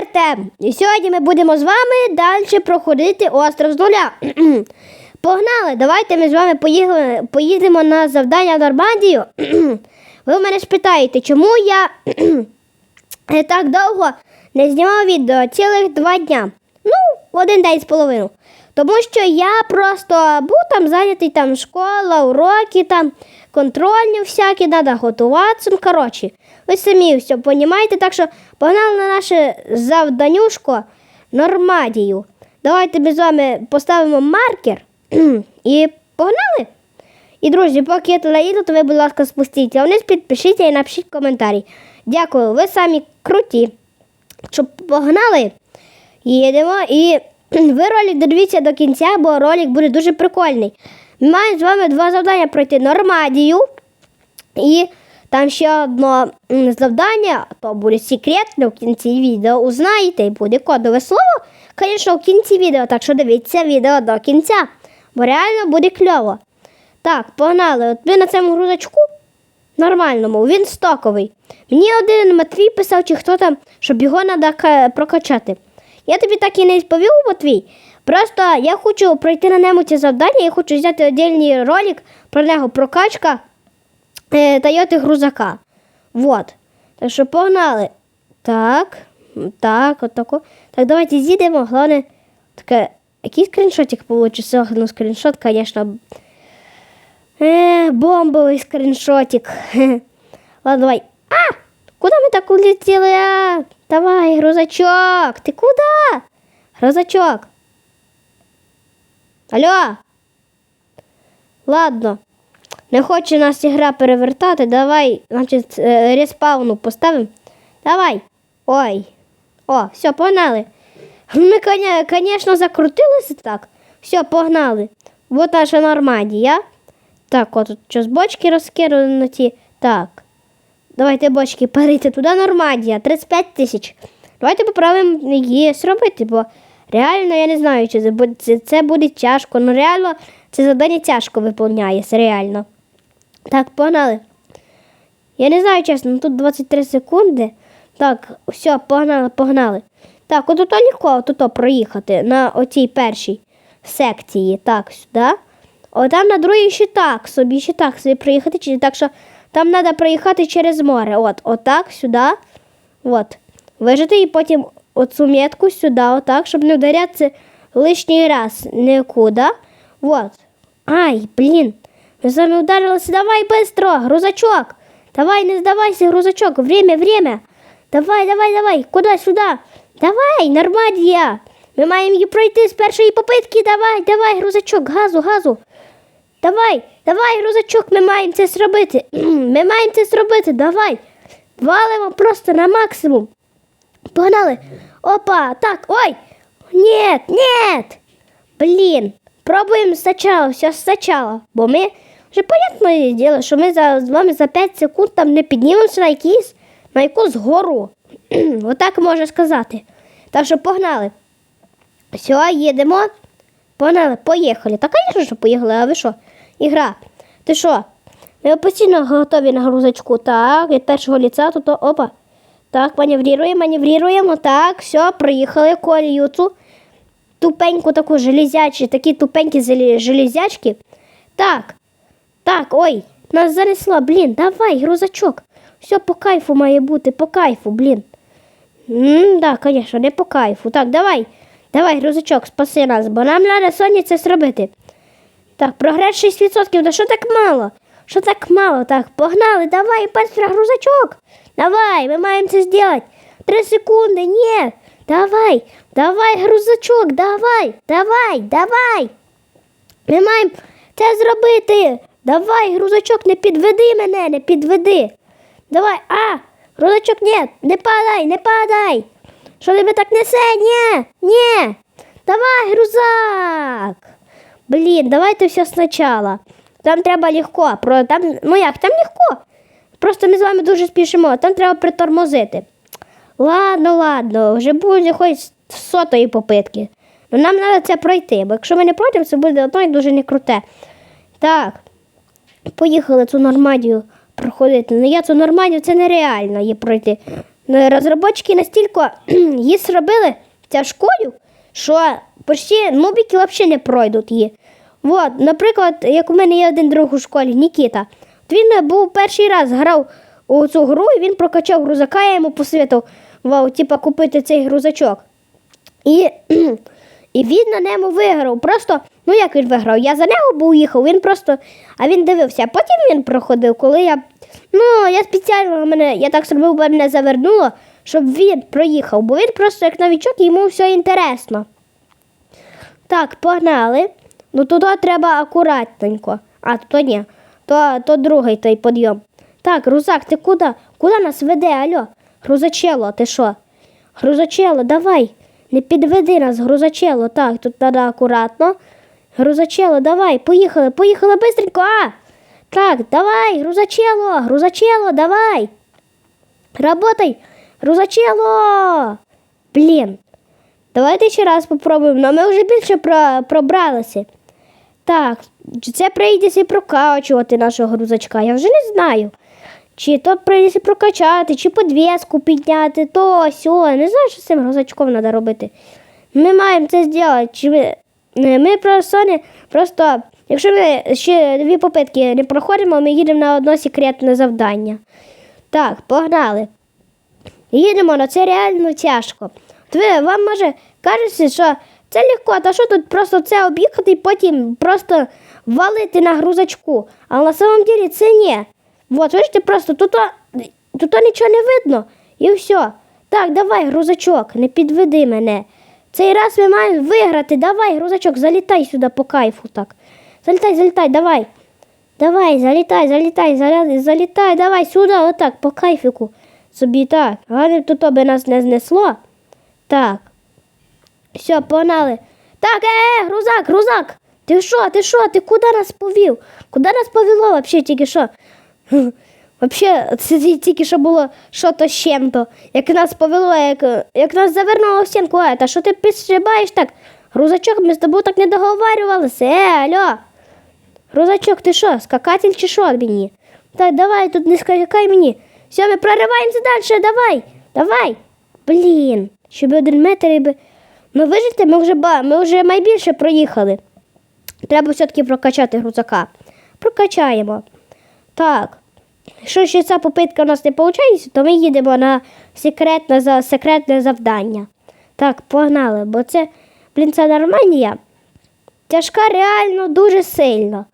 Артем! Сьогодні ми будемо з вами далі проходити остров з нуля. Погнали! Давайте ми з вами поїхали, поїдемо на завдання в Нормандію. Ви мене спитаєте, чому я так довго не знімав відео цілих два дня. Ну, один день з половиною. Тому що я просто був там зайнятий там школа, уроки, там контрольні всякі, треба готуватися. Ну, коротше, ви самі все розумієте, так що погнали на наше завданюшко Нормадію. Давайте ми з вами поставимо маркер і погнали. І, друзі, поки я туди їду, то ви, будь ласка, спустіться вниз, підпишіться і напишіть коментарі. Дякую, ви самі круті. Щоб погнали, їдемо. І ви ролик додивіться до кінця, бо ролик буде дуже прикольний. Ми маємо з вами два завдання пройти Нормадію. І там ще одне завдання, то буде секретне в кінці відео. Узнаєте, і буде кодове слово, звісно, в кінці відео. Так що дивіться відео до кінця. Бо реально буде кльово. Так, погнали. От ви на цьому грузачку нормальному, він стоковий. Мені один Матвій писав, чи хто там, щоб його треба прокачати. Я тобі так і не відповів, Матвій. Просто я хочу пройти на ньому ці завдання, я хочу взяти віддільний ролик про нього прокачка е, Тойоти грузака. Вот. Так що погнали. Так, так, отако. Так, давайте з'їдемо. Головне, таке, який скріншотик получиться? Ну, скріншот, звісно. Е, бомбовий скріншотик. Ладно, давай. А! Куда ми так улетіли? Давай, грузачок. Ти куди? Грузачок. Алло. Ладно. Не хоче нас ігра перевертати. Давай, значить, е, респауну поставимо. Давай. Ой. О, все, погнали. Ми, звісно, закрутилися так. Все, погнали. Вот наша Нормандія. Так, от тут щось бочки розкинуті. Так. Давайте бочки парити туди Нормандія. 35 тисяч. Давайте поправимо її зробити, бо реально я не знаю, чи це буде, це, буде тяжко. Ну реально це завдання тяжко виконується, реально. Так, погнали. Я не знаю, чесно, ну тут 23 секунди. Так, все, погнали, погнали. Так, от тут легко тут проїхати на оцій першій секції. Так, сюди. О, там на другій ще так собі, ще так собі проїхати. Так що там треба проїхати через море. От, отак, сюди. От. Вижити і потім оцю метку сюди, отак, щоб не вдарятися лишній раз нікуди. Вот. Ай, блін. Ми з вами вдарилися. Давай быстро, грузачок. Давай, не здавайся, грузачок. Время, время. Давай, давай, давай. Куди сюди? Давай, Нормандія. Ми маємо її пройти з першої попитки. Давай, давай, грузачок, газу, газу. Давай, давай, грузачок, ми маємо це зробити. Ми маємо це зробити. Давай. Валимо просто на максимум. Погнали. Опа, так, ой. Нет, нет. Блін. Пробуємо спочатку, все спочатку. Бо ми вже понятне діло, що ми за, з вами за 5 секунд там не піднімемося на якісь, на якусь гору. Отак можна сказати. Так що погнали. Все, їдемо. Погнали, поїхали. Та, звісно, що поїхали, а ви що? Ігра. Ти що? Ми постійно готові на грузачку. Так, від першого ліця тут опа. Так, маневруємо, маневруємо. Так, все, проїхали колію цю. Тупеньку таку железячі, такі тупенькі железячки. Так, так, ой, нас занесло, блін, давай, грузачок. Все по кайфу має бути, по кайфу, блін. М, да, звісно, не по кайфу. Так, давай, давай, грузачок, спаси нас, бо нам треба сьогодні це зробити. Так, прогрес 6%, да що так мало? Що так мало? Так, погнали, давай, быстро, грузачок. Давай, ми маємо це зробити. Три секунди, ні. Давай, давай, грузачок, давай, давай, давай. Ми маємо це зробити. Давай, грузачок, не підведи мене, не підведи. Давай, а, грузачок, ні, не падай, не падай. Що тебе так несе? Ні, ні. Давай, грузак. Блін, давайте все спочатку. Там треба легко. Про, там, ну як, там легко. Просто ми з вами дуже спішимо, там треба притормозити. Ладно, ладно, вже буде хоч сотої попитки. Ну нам треба це пройти, бо якщо ми не пройдемо, це буде одно і дуже не круте. Так, поїхали цю Нормандію проходити. Ну я цю Нормандію, це нереально її пройти. е, розробники настільки її зробили тяжкою, що почти нубіки взагалі не пройдуть її. От, наприклад, як у мене є один друг у школі, Нікіта. Він е, був перший раз грав у цю гру, і він прокачав грузака, я йому посвятував, типа, купити цей грузачок. І, і він на ньому виграв. Просто, ну як він виграв? Я за нього був їхав, він просто, а він дивився. А потім він проходив, коли я. Ну, я спеціально мене, я так зробив, бо мене завернуло, щоб він проїхав, бо він просто як новічок, йому все інтересно. Так, погнали. Ну туди треба акуратненько. А, то ні. То, то другий той підйом. Так, Рузак, ти куди? Куди нас веде? Алло? Грузачело, ти що? Грузачело, давай. Не підведи нас, грузачело. Так, тут треба акуратно. Грузачело, давай, поїхали, поїхали бистренько. А! Так, давай, грузачело, грузачело, давай. Работай, грузачело. Блін. Давайте ще раз попробуємо. Ну, ми вже більше про, пробралися. Так, чи це прийдеться прокачувати нашого грузачка? Я вже не знаю. Чи то прийдеться прокачати, чи подвіску підняти, то сьо. Не знаю, що з цим грузачком треба робити. Ми маємо це зробити. Чи ми, ми просто, не, просто, якщо ми ще дві попитки не проходимо, ми їдемо на одне секретне завдання. Так, погнали. Їдемо, але це реально тяжко. Ви, вам може кажеться, що це легко, та що тут просто це об'їхати і потім просто валити на грузачку. Але на самом деле це ні. От, бачите, просто тут, тут нічого не видно і все. Так, давай, грузачок, не підведи мене. Цей раз ми маємо виграти. Давай, грузачок, залітай сюди по кайфу так. Залітай, залітай, давай. Давай, залітай, залітай, залітай, давай сюди, отак, по кайфіку. Собі так. Головне, тут би нас не знесло. Так. Все, погнали. Так, е, е, грузак, грузак. Ти що, ти що, ти куди нас повів? Куди нас повело взагалі тільки що? Взагалі, це тільки що було що-то з чим-то. Як нас повело, як, як нас завернуло в стінку, а, та що ти підстрибаєш так? Грузачок, ми з тобою так не договарювалися. Е, алло. Грузачок, ти що, скакатель чи що мені? Так, давай, тут не скакай мені. Все, ми прориваємося далі, давай, давай. Блін, щоб один метр і би. Ну вижите, ми вже ба, ми вже найбільше проїхали. Треба все-таки прокачати грузака. Прокачаємо. Так. Якщо ще ця попитка у нас не виходить, то ми їдемо на секретне, секретне завдання. Так, погнали, бо це, блін, це нормальня. Тяжка реально дуже сильно.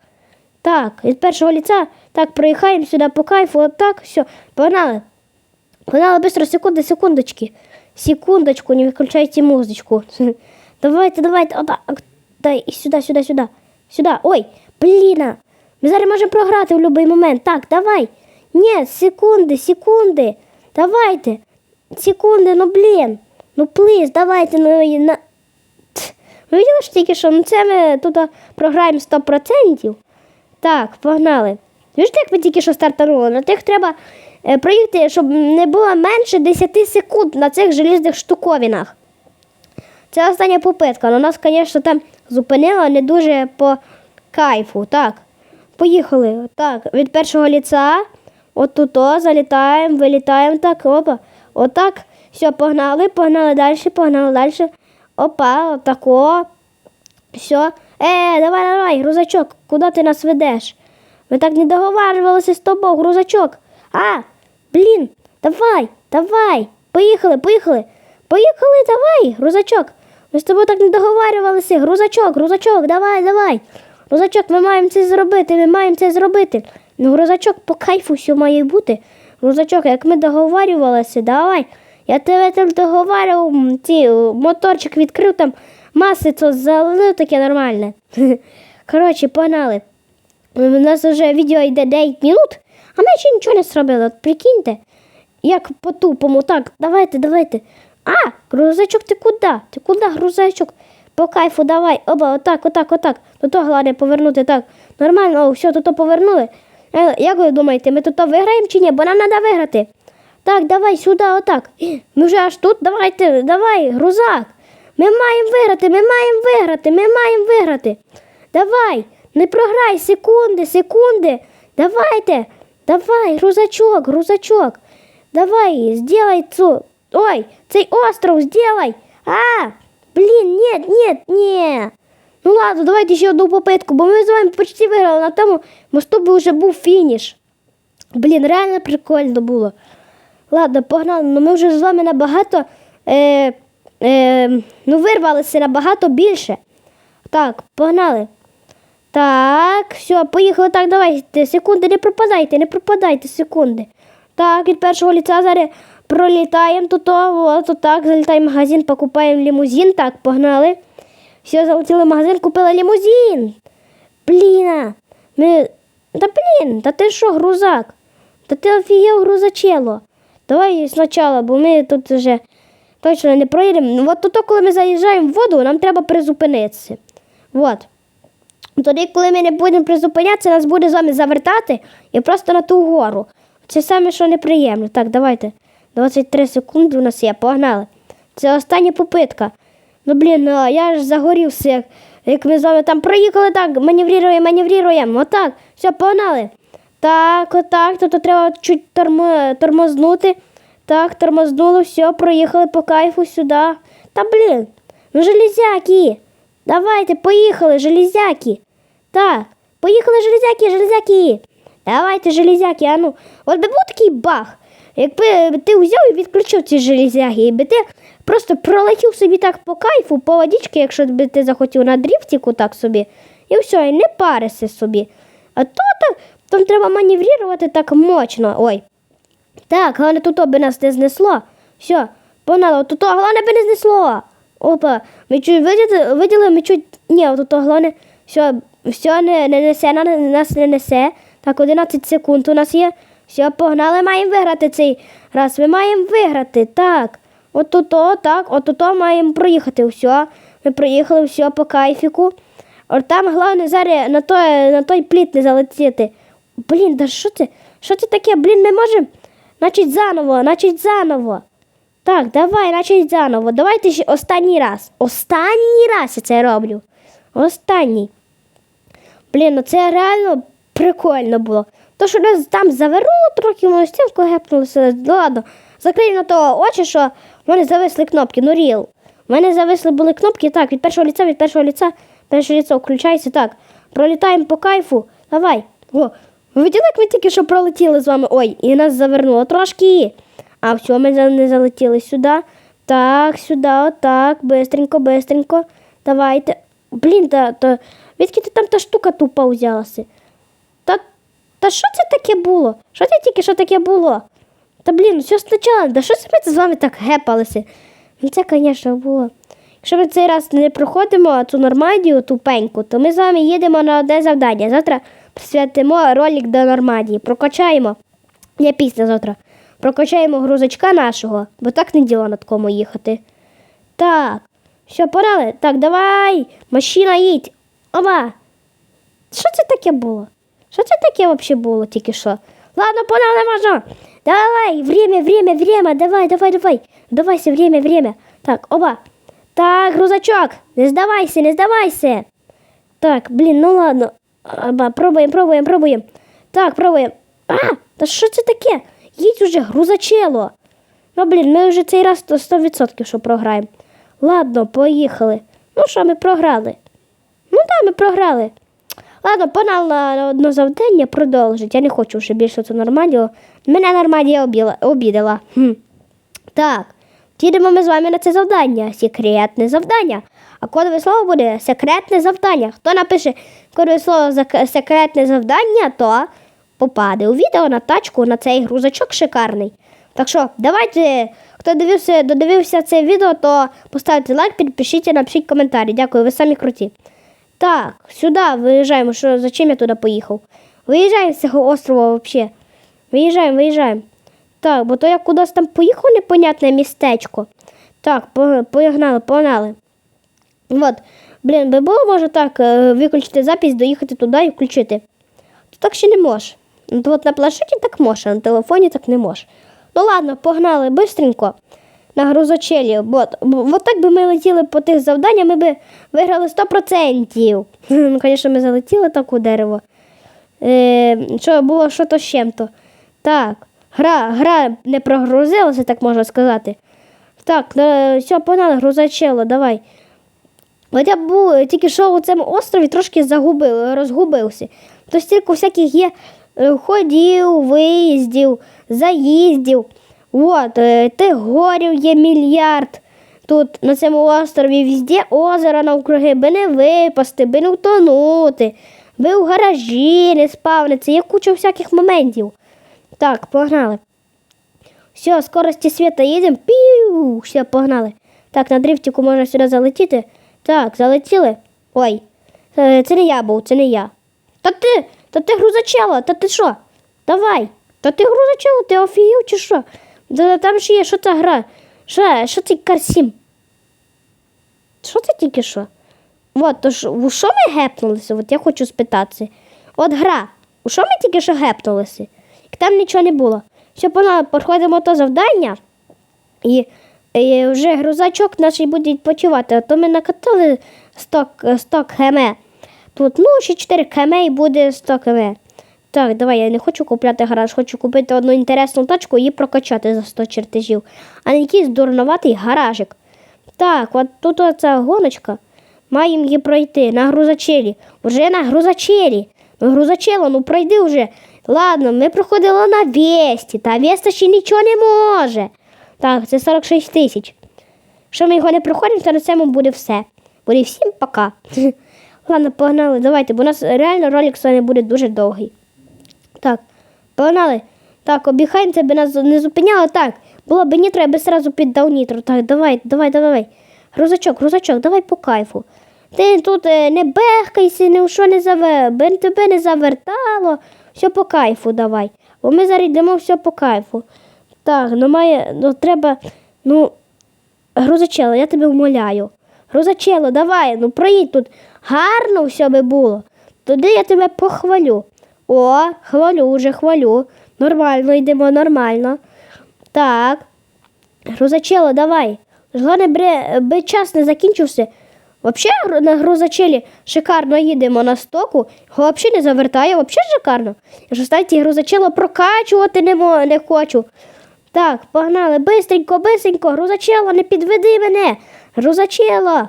Так, від першого ліця, так, проїхаємо сюди по кайфу, отак, все, погнали. Погнали быстро, секунди, секундочки. Секундочку, не виключайте музичку. Давайте, давайте, отак. Дай, і сюди, сюди, сюди. Ой, блін. Ми зараз можемо програти в будь-який момент. Так, давай. Ні, секунди, секунди. Давайте. Секунди, ну блін. Ну плиз, давайте. Ну, на... Ви бачили ж тільки що? Ну це ми тут програємо 100%. Так, погнали. Бачите, як ви тільки що стартанули? На тих треба проїхати, щоб не було менше 10 секунд на цих желізних штуковинах. Це остання попитка. але нас, звісно, там зупинило не дуже по кайфу. Так, поїхали. Так, від першого ліца. От тут залітаємо, вилітаємо. Так, опа. Отак. Все, погнали, погнали далі, погнали далі. Опа, отако. Все. Е, давай, давай, грузачок, куди ти нас ведеш? Ми так не договарювалися з тобою, грузачок. А, блін, давай, давай. Поїхали, поїхали. Поїхали, давай, грузачок. Ми з тобою так не договарювалися. Грузачок, грузачок, давай, давай. Грузачок, ми маємо це зробити, ми маємо це зробити. Ну, грузачок по кайфу все має бути. Грузачок, як ми договарювалися, давай. Я тебе там договарював, ті, е, моторчик відкрив, там масицо залив таке нормальне. Коротше, погнали. У нас вже відео йде 9 минут, а ми ще нічого не зробили. От прикиньте, як по-тупому. Так, давайте, давайте. А, грузачок, ти куди? Ти куди, грузачок? По кайфу, давай. Оба, отак, отак, отак. До того головне повернути так. Нормально, о, все, тут повернули. Е, Як ви думаєте, ми тут виграємо чи ні? Бо нам треба виграти. Так, давай сюди, отак. Ми вже аж тут, давайте, давай, грузак. Ми маємо виграти, ми маємо виграти, ми маємо виграти. Давай, не програй, секунди, секунди. Давайте, давай, грузачок, грузачок. Давай, сделай цу. Ой, цей остров сделай. А, блін, нет, нет, ні. Ну ладно, давайте ще одну попитку, бо ми з вами почти виграли на тому мосту би вже був фініш. Блін, реально прикольно було. Ладно, погнали, ну ми вже з вами набагато е, е, ну, вирвалися набагато більше. Так, погнали. Так, все, поїхали. Так, давайте. Секунди, не пропадайте, не пропадайте, секунди. Так, від першого ліця зараз пролітаємо тут, от, так, залітаємо в магазин, покупаємо лімузин. Так, погнали. Все, залетіли в магазин, купили лімузин. Блін, ми. Та блін, та ти що, грузак? Та ти офігел грузачело. Давай спочатку, бо ми тут вже точно не проїдемо. Ну, От тут, коли ми заїжджаємо в воду, нам треба призупинитися. От. Тоді, коли ми не будемо призупинятися, нас буде з вами завертати і просто на ту гору. Це саме, що неприємно. Так, давайте. 23 секунди у нас є, погнали. Це остання попитка. Ну, блін, ну, я ж загорівся, як, як ми з вами там проїхали, так, маневруємо, маневруємо. Отак. Все, погнали. Так, отак. Тут треба чуть тормо, тормознути. Так, тормознули, все, проїхали по кайфу сюди. Та блін, ну железяки. Давайте, поїхали, железяки. Так, поїхали железяки, железяки. Давайте, железяки, а ну. От би був такий баг. Якби ти взяв і відключив ці железяки, і би ти просто пролетів собі так по кайфу, по водички, якщо би ти захотів на дріфтіку так собі, і все, і не парися собі. А то так, там треба маневрувати так мощно. Ой. Так, головне тут би нас не знесло. Все, погнали, тут головне би не знесло. Опа, ми чуть виділи, виділи ми чуть. Ні, тут головне, все, все не, не несе, нас не несе. Так, 11 секунд у нас є. Все, погнали, маємо виграти цей раз. Ми маємо виграти. Так. От тут, так, от тут маємо проїхати. Все. Ми проїхали, все по кайфіку. От там головне зараз на той, на той пліт не залетіти. Блін, да що це? Що це таке? Блін, не можемо. Значить заново, значить заново. Так, давай, значить заново. Давайте ще останній раз. Останній раз я це роблю. Останній. Блін, ну це реально прикольно було. То, що нас там завернуло трохи, ми стінку гепнулися. Ну ладно, закрию на того очі, що в мене зависли кнопки. Ну ріл. В мене зависли були кнопки. Так, від першого ліця, від першого ліця, перше ліцо включається. Так. Пролітаємо по кайфу. Давай. О, виділи, як ми тільки що пролетіли з вами? Ой, і нас завернуло трошки. А все, ми не залетіли сюди. Так, сюди, отак, бистренько, бистренько. Давайте. Блін, та, та, відки ти там та штука тупа взялася? Та, та що це таке було? Що це тільки що таке було? Та блін, все спочатку, да що це ми з вами так гепалися? Ну це, звісно, було. Якщо ми цей раз не проходимо цю нормадію тупеньку, то ми з вами їдемо на одне завдання. Завтра присвятимо ролик до нормадії. Прокачаємо. Я після завтра. Прокачаємо грузачка нашого, бо так не діло на такому їхати. Так, все, порали. Так, давай, машина їдь. Оба. Що це таке було? Що це таке взагалі було тільки що? Ладно, погнали можна. Давай, время, время, время, давай, давай, давай. Давайся, время, время. Так, оба. Так, грузачок, не здавайся, не здавайся. Так, блін, ну ладно. Оба, пробуємо, пробуємо, пробуємо. Так, пробуємо. А, та що це таке? Їдь уже, грузачело. Ну, блін, ми вже цей раз то 100% що програємо. Ладно, поїхали. Ну що, ми програли? Ну так, ми програли. Ладно, погнали на одне завдання продовжить. Я не хочу вже більше це нормально. Мене нормально обіла, обідала. Хм. Так, їдемо ми з вами на це завдання. Секретне завдання. А кодове слово буде секретне завдання. Хто напише кодове слово секретне завдання, то попаде у відео на тачку на цей грузачок шикарний. Так що, давайте, хто дивився, додивився це відео, то поставте лайк, підпишіть, напишіть коментарі. Дякую, ви самі круті. Так, сюди виїжджаємо. Що, зачем я туди поїхав? Виїжджаємо з цього острова взагалі. Виїжджаємо, виїжджаємо. Так, бо то я кудись там поїхав непонятне містечко. Так, погнали, погнали. От, блін, би було може так е, виключити запись, доїхати туди і включити. То так ще не можеш. От на планшеті так можеш, а на телефоні так не можеш. Ну ладно, погнали бистренько на грузочелі. Бо- от так би ми летіли по тих завданнях, ми би виграли 100%. Ну, звісно, ми залетіли так у дерево. Е, що було що то з чим-то. Так, Гра, гра не прогрузилася, так можна сказати. Так, е, все, погнали, грузачело, давай. От я був тільки що у цьому острові трошки загубив, розгубився. То стільки всяких є ходів, виїздів, заїздів. От, е, тих горів є мільярд. Тут на цьому острові везде озеро навкруги, би не випасти, би не втонути, би в гаражі не спавниться, є куча всяких моментів. Так, погнали. Все, скорості світа їдемо. Піу! Все, погнали. Так, на дрифтику можна сюди залетіти. Так, залетіли. Ой, е, це не я був, це не я. Та ти, та ти грузачело, та ти що? Давай. Та ти грузачело, ти офігів чи що? Та Там ще є, що це гра? Що, що це Карсім? Що це тільки що? От, то ж, у що ми гепнулися? От я хочу спитатися. От гра. У що ми тільки що гепнулися? Як там нічого не було. Все, погнали, проходимо то завдання, і, і вже грузачок наш буде відпочивати. А то ми накатали 100, 100 км. Тут, ну, ще 4 км і буде 100 км. Так, давай, я не хочу купляти гараж, хочу купити одну інтересну тачку і прокачати за 100 чертежів. А не якийсь дурноватий гаражик. Так, от тут оця гоночка. Маємо її пройти на грузачелі. Уже на грузачелі. Ну, грузачело, ну пройди вже. Ладно, ми проходили на Весті, та Веста ще нічого не може. Так, це 46 тисяч. Якщо ми його не проходимо, то на цьому буде все. Буде всім пока. Ладно, погнали, давайте, бо у нас реально ролик з вами буде дуже довгий. Так, погнали. Так, обіхаємося, би нас не зупиняло. Так, було б нітро, я би сразу піддав нітро. Так, давай, давай, давай. Грузачок, грузачок, давай по кайфу. Ти тут е, не бехкайся, ні в що не заве, тебе не завертало. Все по кайфу давай. Бо ми зараз йдемо все по кайфу. Так, ну має, ну треба, ну, грузачело, я тебе умоляю. Грузачело, давай, ну проїдь тут. Гарно все би було. Тоді я тебе похвалю. О, хвалю вже, хвалю. Нормально, йдемо нормально. Так. Грузачело, давай. Головне, бре- би час не закінчився. Взагалі на грузачелі шикарно їдемо на стоку, його взагалі не завертає, взагалі шикарно. Я ж останні грузачело прокачувати не, мо- не хочу. Так, погнали, бистренько, бистренько, грузачело, не підведи мене. Грузачело,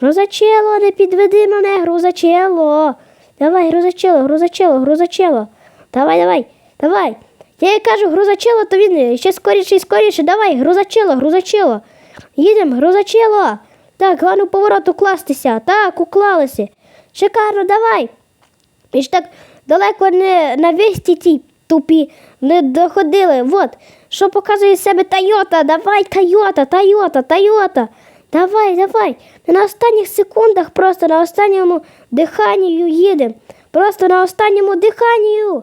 грузачело, не підведи мене, грузачело. Давай, грузачело, грузачело, грузачело. Давай, давай, давай. Я їй кажу грузачело, то він ще скоріше і скоріше. Давай, грузачело, грузачело. Їдемо, грузачело. Так, головне поворот укластися. Так, уклалися. Шикарно, давай. І ж так далеко не на весті ті тупі не доходили. Вот, що показує себе Тойота. Давай, Тойота, Тойота, Тойота. Давай, давай. Ми на останніх секундах, просто на останньому диханню їдемо. Просто на останньому диханню.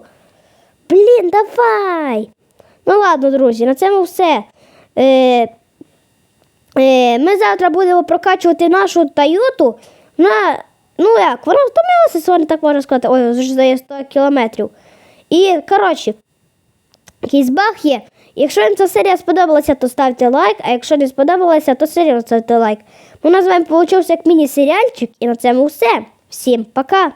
Блін, давай. Ну ладно, друзі, на цьому все. Е, е, ми завтра будемо прокачувати нашу Тойоту на. Ну як, вона втомилася сьогодні, так можна сказати. Ой, вже за 100 кілометрів. І, коротше, якийсь баг є. Якщо вам ця серія сподобалася, то ставте лайк, а якщо не сподобалася, то серйозно ставте лайк. У нас з вами вийшов як міні-серіальчик, і на цьому все. Всім пока!